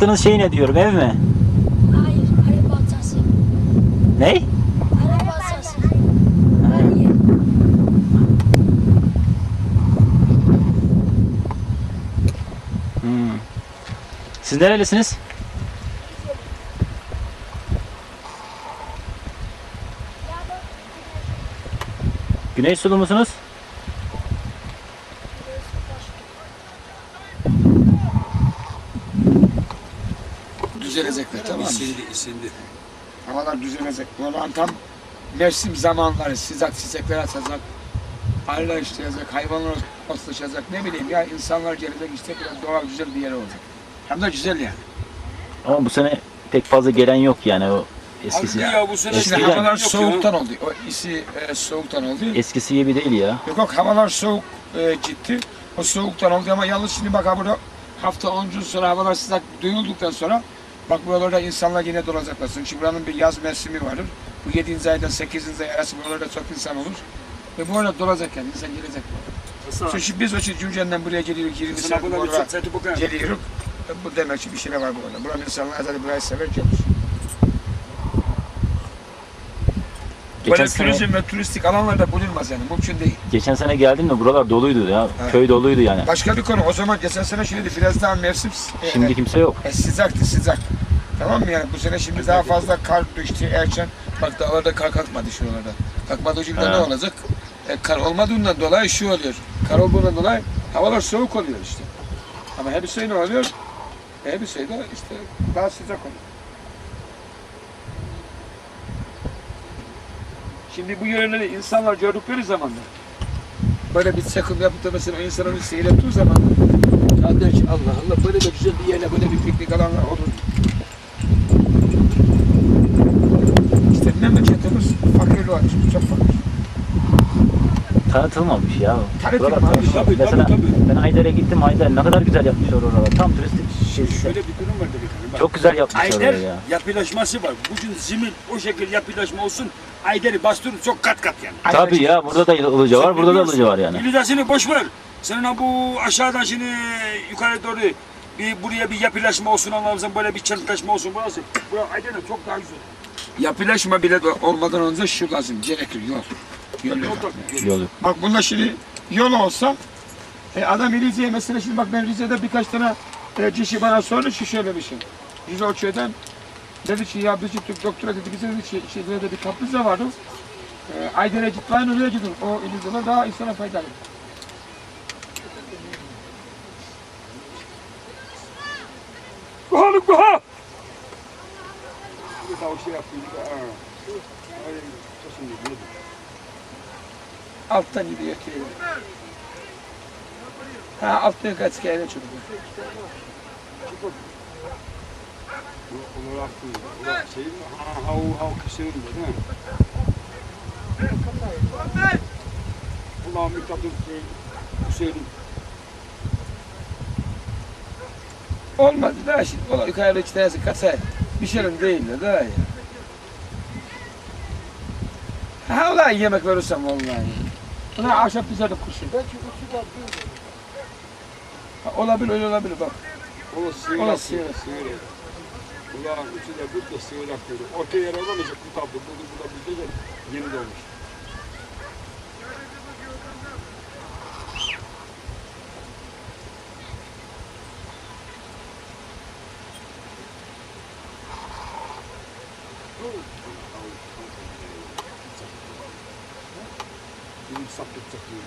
baktığınız şey ne diyorum ev mi? Hayır, araba atası. Ne? Araba. Hayır. Hmm. Siz nerelisiniz? Güney Sulu musunuz? Düzelecekler tamam mı? İsindi, isindi. Havalar düzelecek. Buradan tam mevsim zamanları sıcak çiçekler açacak. Arılar işleyecek, hayvanlar otlaşacak. Ne bileyim ya insanlar gelecek işte biraz doğal güzel bir yer olacak. Hem de güzel yani. Ama bu sene pek fazla gelen yok yani o eskisi. Harbi ya bu sene Eskiden- havalar soğuktan oldu. O isi e, soğuktan oldu. Eskisi gibi değil ya. Yok yok havalar soğuk e, gitti. O soğuktan oldu ama yalnız şimdi bak ha burada hafta 10 gün sonra havalar sıcak duyulduktan sonra bak buralarda insanlar yine dolacaklar. Çünkü buranın bir yaz mevsimi vardır. Bu 7. aydan 8. ay arası buralarda çok insan olur. Ve bu arada dolacak yani insan gelecek. Çünkü biz o için Cümce'nden buraya geliyoruz. 20 Kısa sene çatı bakayım. geliyoruz. E, Bu demek ki bir şey var burada. Buranın insanlar zaten burayı sever gelir. Geçen Böyle sene, turizm ve turistik alanlarda bulunmaz yani. Mümkün değil. geçen sene geldim de buralar doluydu ya. Evet. Köy doluydu yani. Başka bir konu. O zaman geçen sene şimdi biraz daha mevsim e, Şimdi kimse yok. E, sıcaktı sıcak. Tamam mı yani bu sene şimdi daha fazla kar düştü erken. Bak dağlarda kar kalkmadı şuralarda. Kalkmadığı için de ne olacak? E, kar olmadığından dolayı şu oluyor. Kar olduğundan dolayı havalar soğuk oluyor işte. Ama her bir şey ne oluyor? Her bir şey de işte daha sıcak oluyor. Şimdi bu yöreleri insanlar gördükleri zaman da böyle bir çakım yapıp mesela o insanın seyrettiği zaman ya der ki Allah Allah böyle de güzel bir yerle böyle bir piknik alanlar olur. İşte memleketimiz fakirli olmuş, çok fakir. Tanıtılmamış ya. Tanıtılmamış, Buralar tanıtılmamış. tabii, tabii, Mesela tabii. ben Ayder'e gittim Ayder ne kadar güzel yapmışlar oraları. Tam turistik şey. Şöyle bir durum var Çok güzel yapmışlar Ayder orayı ya. yapılaşması var. Bugün zemin o şekilde yapılaşma olsun. Ayder'i bastırır çok kat kat yani. Tabii ya burada da ılıca var, burada da ılıca var yani. İlüzasını boş ver. Senin ha bu aşağıdan şimdi yukarı doğru bir buraya bir yapılaşma olsun Allah'ımızın böyle bir çentleşme olsun burası. Burası Ayder'e çok daha güzel. Yapılaşma bile de olmadan önce şu lazım, gerekir yol. Yol yok. Yolu. Bak bunda şimdi yol olsa e, adam Rize'ye mesela şimdi bak ben Rize'de birkaç tane e, bana sordu şu şöyle bir şey. O köyden dedi ki ya biz gittik doktora dedi bize dedi ki şey, böyle bir kaplıca vardı. E, Ayder'e gitmeyin oraya gidin. O İlize'ler daha insana faydalı. Kuhalık kuha! Bir daha o şey. Alttan gidiyor köyden. Ha alttan kaç kere Onları aklımda. Ulan şey mi? Ha, hav kısırım da değil mi? Ulan Mithat'ın Hüseyin. Olmadı daha şimdi. Ola yukarıda iki tanesi kasa. Bir şeyin değil de daha ya. Ha ulan yemek verirsem vallahi. Ulan ahşap bize de kurşun. Ha, olabilir öyle olabilir bak. Sığırak sığırak. sığırak. Ulan üçü de bir de sığırak diyordu. Orta yer olamayacak bu tablo. Bu bu da bizde de yeni doğmuş. Benim saplık çakıyor.